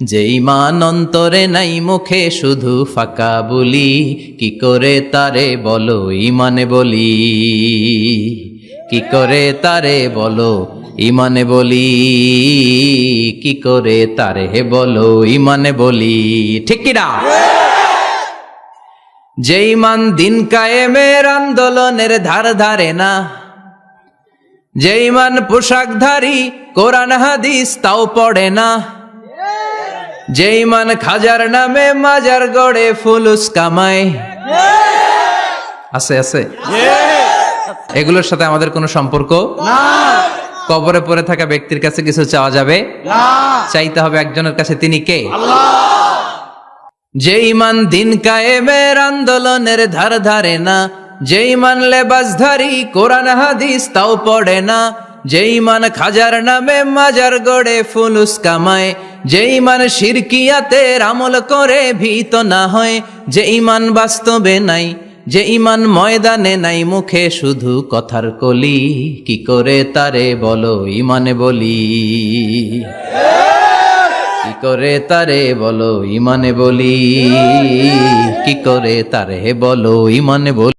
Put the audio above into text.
যে ইমান অন্তরে নাই মুখে শুধু ফাঁকা বলি, কি করে তারে বলো ইমানে বলি? কি করে তারে বলো ইমানে বলি? কি করে তারে বলো ইমানে বলি? ঠিক কিনা? যে ইমান দিন কায়েমের আন্দোলনের ধার ধারে না যে ইমান পোশাকধারী কোরআন হাদিস তাও পড়ে না যে ইমান খাজার নামে মাজার গড়ে ফুলুস কামায় আছে আছে? এগুলোর সাথে আমাদের কোনো সম্পর্ক? কবরে পড়ে থাকা ব্যক্তির কাছে কিছু চাওয়া যাবে? চাইতে হবে একজনের কাছে, তিনি কে? যে ইমান দিন কায়েমের আন্দোলনের ধার ধারে না, যে ইমান লেবাসধারী কোরআন হাদিস তাও পড়ে না যে ইমান খাজার নামে মাজার গড়ে ফুলুস কামায় যে ইমান শিরকিয়াতের আমল করে ভীত না হয় যে ইমান বাস্তবে নাই যে ইমান ময়দানে নাই, মুখে শুধু কথার কলি, কি করে তারে বলো ইমানে বলি? কি করে তারে বলো ইমানে বলি? কি করে তারে বলো ইমানে বলি?